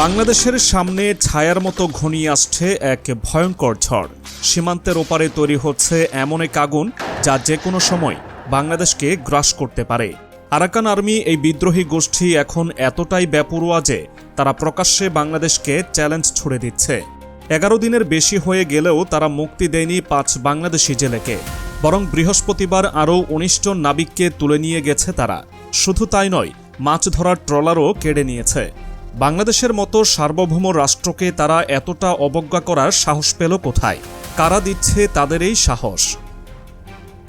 বাংলাদেশের সামনে ছায়ার মতো ঘনিয়ে আসছে এক ভয়ঙ্কর ঝড়। সীমান্তের ওপারে তৈরি হচ্ছে এমন এক আগুন যা যে কোনো সময় বাংলাদেশকে গ্রাস করতে পারে। আরাকান আর্মি এই বিদ্রোহী গোষ্ঠী এখন এতটাই বেপরোয়া যে তারা প্রকাশ্যে বাংলাদেশকে চ্যালেঞ্জ ছুড়ে দিচ্ছে। এগারো দিনের বেশি হয়ে গেলেও তারা মুক্তি দেয়নি পাঁচ বাংলাদেশি জেলেকে। বরং বৃহস্পতিবার আরও উনিশ জন নাবিককে তুলে নিয়ে গেছে তারা। শুধু তাই নয়, মাছ ধরার ট্রলারও কেড়ে নিয়েছে। বাংলাদেশের মতো সার্বভৌম রাষ্ট্রকে তারা এতটা অবজ্ঞা করার সাহস পেল কোথায়? কারা দিচ্ছে তাদের এই সাহস?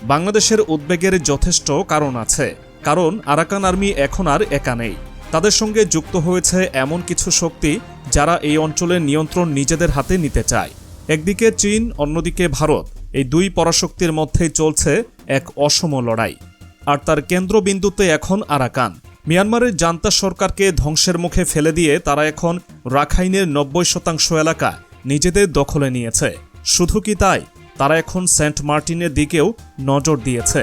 বাংলাদেশের উদ্বেগের যথেষ্ট কারণ আছে। কারণ আরাকান আর্মি এখন আর একা নেই। তাদের সঙ্গে যুক্ত হয়েছে এমন কিছু শক্তি যারা এই অঞ্চলের নিয়ন্ত্রণ নিজেদের হাতে নিতে চায়। একদিকে চীন, অন্যদিকে ভারত। এই দুই পরাশক্তির মধ্যেই চলছে এক অসম লড়াই। আর তার কেন্দ্রবিন্দুতে এখন আরাকান। মিয়ানমারের জান্তা সরকারকে ধ্বংসের মুখে ফেলে দিয়ে তারা এখন রাখাইনের নব্বই শতাংশ এলাকা নিজেদের দখলে নিয়েছে। শুধু কি তাই? তারা এখন সেন্ট মার্টিনের দিকেও নজর দিয়েছে।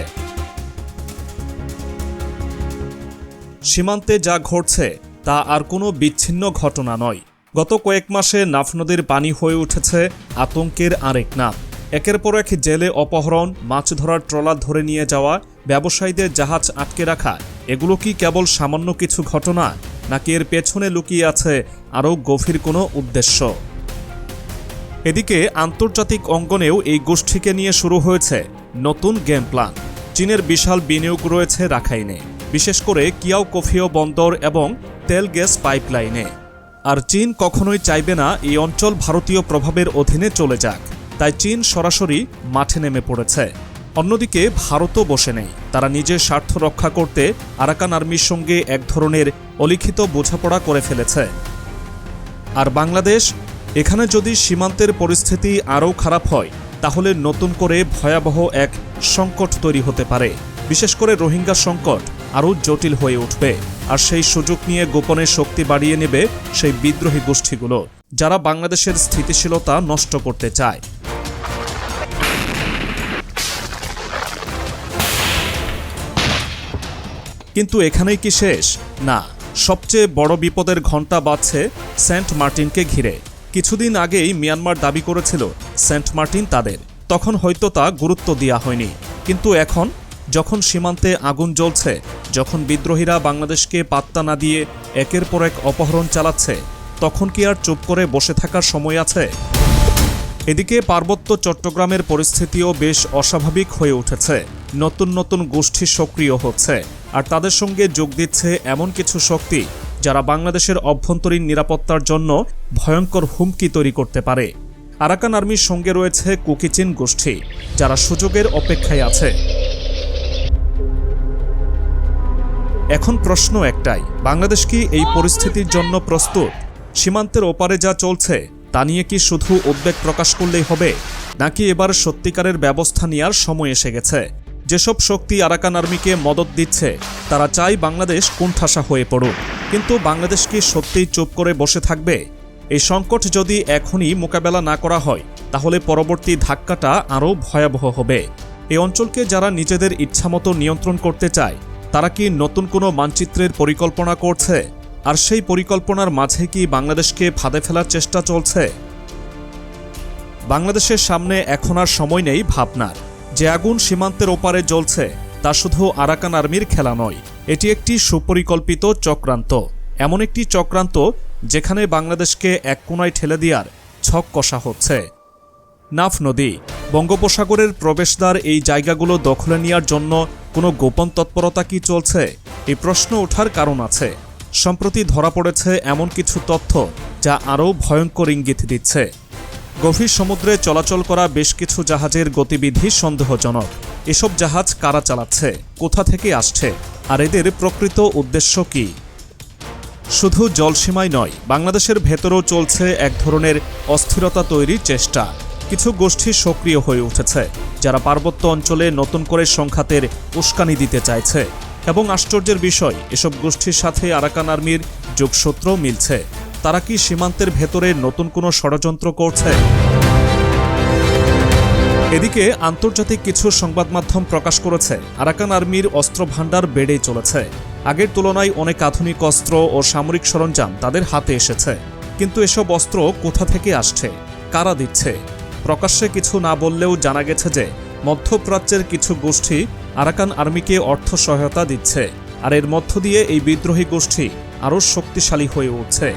সীমান্তে যা ঘটছে, তা আর কোনো বিচ্ছিন্ন ঘটনা নয়। গত কয়েক মাসে নাফ নদীর পানি হয়ে উঠেছে আতঙ্কের আরেক নাম একের পর এক জেলে অপহরণ, মাছ ধরার ট্রলার ধরে নিয়ে যাওয়া, ব্যবসায়ীদের জাহাজ আটকে রাখা, এগুলো কি কেবল সামান্য কিছু ঘটনা? নাকি এর পেছনে লুকিয়ে আছে আরও গভীর কোনো উদ্দেশ্য? এদিকে আন্তর্জাতিক অঙ্গনেও এই গোষ্ঠীকে নিয়ে শুরু হয়েছে নতুন গেম প্ল্যান চীনের বিশাল বিনিয়োগ রয়েছে রাখাইনে, বিশেষ করে কিয়াও কফিও বন্দর এবং তেল গ্যাস পাইপলাইনে। আর চীন কখনোই চাইবে না এই অঞ্চল ভারতীয় প্রভাবের অধীনে চলে যাক। তাই চীন সরাসরি মাঠে নেমে পড়েছে। অন্যদিকে ভারতও বসে নেই। তারা নিজের স্বার্থ রক্ষা করতে আরাকান আর্মির সঙ্গে এক ধরনের অলিখিত বোঝাপড়া করে ফেলেছে। আর বাংলাদেশ, এখানে যদি সীমান্তের পরিস্থিতি আরও খারাপ হয়, তাহলে নতুন করে ভয়াবহ এক সংকট তৈরি হতে পারে। বিশেষ করে রোহিঙ্গা সংকট আরও জটিল হয়ে উঠবে। আর সেই সুযোগ নিয়ে গোপনে শক্তি বাড়িয়ে নেবে সেই বিদ্রোহী গোষ্ঠীগুলো, যারা বাংলাদেশের স্থিতিশীলতা নষ্ট করতে চায়। কিন্তু এখানেই কি শেষ? না, সবচেয়ে বড় বিপদের ঘণ্টা বাজছে সেন্ট মার্টিনকে ঘিরে। কিছুদিন আগেই মিয়ানমার দাবি করেছিল সেন্ট মার্টিন তাদের। তখন হয়তো তা গুরুত্ব দেওয়া হয়নি। কিন্তু এখন, যখন সীমান্তে আগুন জ্বলছে, যখন বিদ্রোহীরা বাংলাদেশকে পাত্তা না দিয়ে একের পর এক অপহরণ চালাচ্ছে, তখন কি আর চুপ করে বসে থাকার সময় আছে? এদিকে পার্বত্য চট্টগ্রামের পরিস্থিতিও বেশ অস্বাভাবিক হয়ে উঠেছে। নতুন নতুন গোষ্ঠী সক্রিয় হচ্ছে। আর তাদের সঙ্গে যোগ দিচ্ছে এমন কিছু শক্তি যারা বাংলাদেশের অভ্যন্তরীণ নিরাপত্তার জন্য ভয়ঙ্কর হুমকি তৈরি করতে পারে। আরাকান আর্মির সঙ্গে রয়েছে কুকিচিন গোষ্ঠী, যারা সুযোগের অপেক্ষায় আছে। এখন প্রশ্ন একটাই, বাংলাদেশ কি এই পরিস্থিতির জন্য প্রস্তুত? সীমান্তের ওপারে যা চলছে, তা নিয়ে কি শুধু উদ্বেগ প্রকাশ করলেই হবে, নাকি এবার সত্যিকারের ব্যবস্থা নেওয়ার সময় এসে গেছে? যেসব শক্তি আরাকান আর্মিকে মদত দিচ্ছে, তারা চাই বাংলাদেশ কোণঠাসা হয়ে পড়ুক। কিন্তু বাংলাদেশ কি সত্যিই চুপ করে বসে থাকবে? এই সংকট যদি এখনই মোকাবেলা না করা হয়, তাহলে পরবর্তী ধাক্কাটা আরও ভয়াবহ হবে। এই অঞ্চলকে যারা নিজেদের ইচ্ছামতো নিয়ন্ত্রণ করতে চায়, তারা কি নতুন কোনো মানচিত্রের পরিকল্পনা করছে? আর সেই পরিকল্পনার মাঝে কি বাংলাদেশকে ফাঁদে ফেলার চেষ্টা চলছে? বাংলাদেশের সামনে এখন আর সময় নেই ভাবনার। যে আগুন সীমান্তের ওপারে জ্বলছে, তা শুধু আরাকান আর্মির খেলা নয়, এটি একটি সুপরিকল্পিত চক্রান্ত। এমন একটি চক্রান্ত যেখানে বাংলাদেশকে এক কোনায় ঠেলে দেওয়ার ছক কষা হচ্ছে। নাফ নদী, বঙ্গোপসাগরের প্রবেশদ্বার এই জায়গাগুলো দখলে নেওয়ার জন্য কোনো গোপন তৎপরতা কি চলছে? এই প্রশ্ন ওঠার কারণ আছে। সম্প্রতি ধরা পড়েছে এমন কিছু তথ্য যা আরও ভয়ঙ্কর ইঙ্গিত দিচ্ছে। গভীর সমুদ্রে চলাচল করা বেশ কিছু জাহাজের গতিবিধি সন্দেহজনক। এসব জাহাজ কারা চালাচ্ছে? কোথা থেকে আসছে? আর এদের প্রকৃত উদ্দেশ্য কী? শুধু জলসীমায় নয়, বাংলাদেশের ভেতরেও চলছে এক ধরনের অস্থিরতা তৈরির চেষ্টা। কিছু গোষ্ঠী সক্রিয় হয়ে উঠেছে, যারা পার্বত্য অঞ্চলে নতুন করে সংঘাতের উস্কানি দিতে চাইছে। এবং আশ্চর্যের বিষয়, এসব গোষ্ঠীর সাথে আরাকান আর্মির যোগসূত্রও মিলছে। তারা কি সীমান্তের ভেতরে নতুন কোনো ষড়যন্ত্র করছে? এদিকে আন্তর্জাতিক কিছু সংবাদ মাধ্যম প্রকাশ করেছে, আরাকান আর্মির অস্ত্র ভাণ্ডার বেড়েই চলেছে। আগের তুলনায় অনেক আধুনিক অস্ত্র ও সামরিক সরঞ্জাম তাদের হাতে এসেছে। কিন্তু এসব অস্ত্র কোথা থেকে আসছে? কারা দিচ্ছে? প্রকাশ্যে কিছু না বললেও জানা গেছে যে, মধ্যপ্রাচ্যের কিছু গোষ্ঠী আরাকান আর্মিকে অর্থ সহায়তা দিচ্ছে। আর এর মধ্য দিয়ে এই বিদ্রোহী গোষ্ঠী আরও শক্তিশালী হয়ে উঠছে।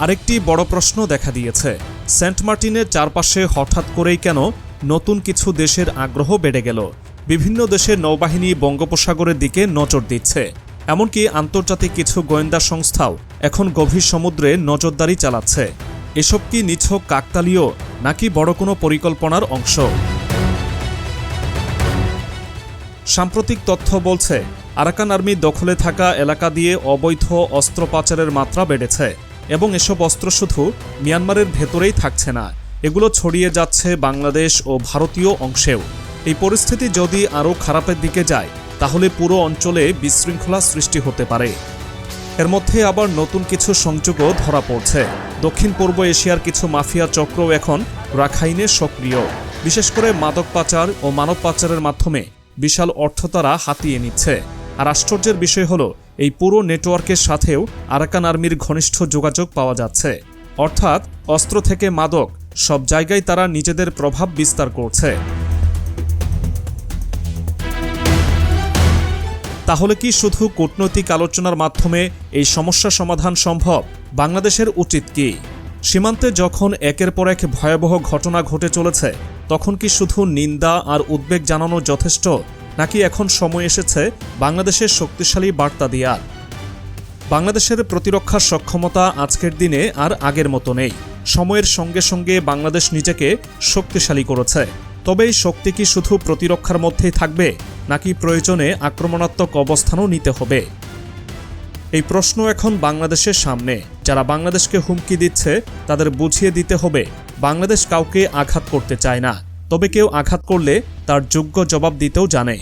আরেকটি বড় প্রশ্ন দেখা দিয়েছে। সেন্ট মার্টিনের চারপাশে হঠাৎ করেই কেন নতুন কিছু দেশের আগ্রহ বেড়ে গেল? বিভিন্ন দেশের নৌবাহিনী বঙ্গোপসাগরের দিকে নজর দিচ্ছে। এমনকি আন্তর্জাতিক কিছু গোয়েন্দা সংস্থাও এখন গভীর সমুদ্রে নজরদারি চালাচ্ছে। এসব কি নিছক কাকতালীয় নাকি বড় কোনো পরিকল্পনার অংশ? সাম্প্রতিক তথ্য বলছে, আরাকান আর্মি দখলে থাকা এলাকা দিয়ে অবৈধ অস্ত্র পাচারের মাত্রা বেড়েছে এবং এসব অস্ত্র শুধু মিয়ানমারের ভেতরেই থাকছে না, এগুলো ছড়িয়ে যাচ্ছে বাংলাদেশ ও ভারতীয় অংশেও। এই পরিস্থিতি যদি আরও খারাপের দিকে যায়, তাহলে পুরো অঞ্চলে বিশৃঙ্খলা সৃষ্টি হতে পারে। এর মধ্যে আবার নতুন কিছু সংযোগও ধরা পড়ছে। দক্ষিণ পূর্ব এশিয়ার কিছু মাফিয়া চক্রও এখন রাখাইনে সক্রিয়। বিশেষ করে মাদক পাচার ও মানব পাচারের মাধ্যমে বিশাল অর্থ তারা হাতিয়ে নিচ্ছে। আর আশ্চর্যের বিষয় হলো, এই পুরো নেটওয়ার্কের সাথেও আরাকান আর্মির ঘনিষ্ঠ যোগাযোগ পাওয়া যাচ্ছে। অর্থাৎ অস্ত্র থেকে মাদক, সব জায়গায় তারা নিজেদের প্রভাব বিস্তার করছে। তাহলে কি শুধু কূটনৈতিক আলোচনার মাধ্যমে এই সমস্যা সমাধান সম্ভব? বাংলাদেশের উচিত কি? সীমান্তে যখন একের পর এক ভয়াবহ ঘটনা ঘটে চলেছে তখন কি শুধু নিন্দা আর উদ্বেগ জানানো যথেষ্ট, নাকি এখন সময় এসেছে বাংলাদেশের শক্তিশালী বার্তা দেওয়ার? বাংলাদেশের প্রতিরক্ষার সক্ষমতা আজকের দিনে আর আগের মতো নেই। সময়ের সঙ্গে সঙ্গে বাংলাদেশ নিজেকে শক্তিশালী করেছে। তবে এই শক্তি কি শুধু প্রতিরক্ষার মধ্যেই থাকবে, নাকি প্রয়োজনে আক্রমণাত্মক অবস্থানও নিতে হবে? এই প্রশ্ন এখন বাংলাদেশের সামনে। যারা বাংলাদেশকে হুমকি দিচ্ছে, তাদের বুঝিয়ে দিতে হবে, বাংলাদেশ কাউকে আঘাত করতে চায় না। তবে কেউ আঘাত করলে তার যোগ্য জবাব দিতেও জানে।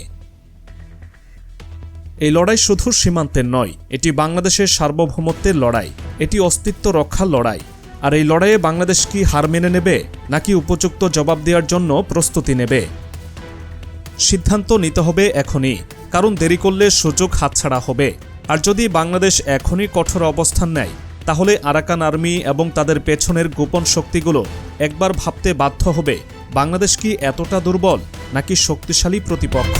এই লড়াই শুধু সীমান্তের নয়, এটি বাংলাদেশের সার্বভৌমত্বের লড়াই, এটি অস্তিত্ব রক্ষার লড়াই। আর এই লড়াইয়ে বাংলাদেশ কি হার মেনে নেবে, নাকি উপযুক্ত জবাব দেওয়ার জন্য প্রস্তুতি নেবে? সিদ্ধান্ত নিতে হবে এখনই, কারণ দেরি করলে সুযোগ হাতছাড়া হবে। আর যদি বাংলাদেশ এখনই কঠোর অবস্থান নেয়, তাহলে আরাকান আর্মি এবং তাদের পেছনের গোপন শক্তিগুলো একবার ভাবতে বাধ্য হবে, বাংলাদেশ কি এতটা দুর্বল নাকি শক্তিশালী প্রতিপক্ষ?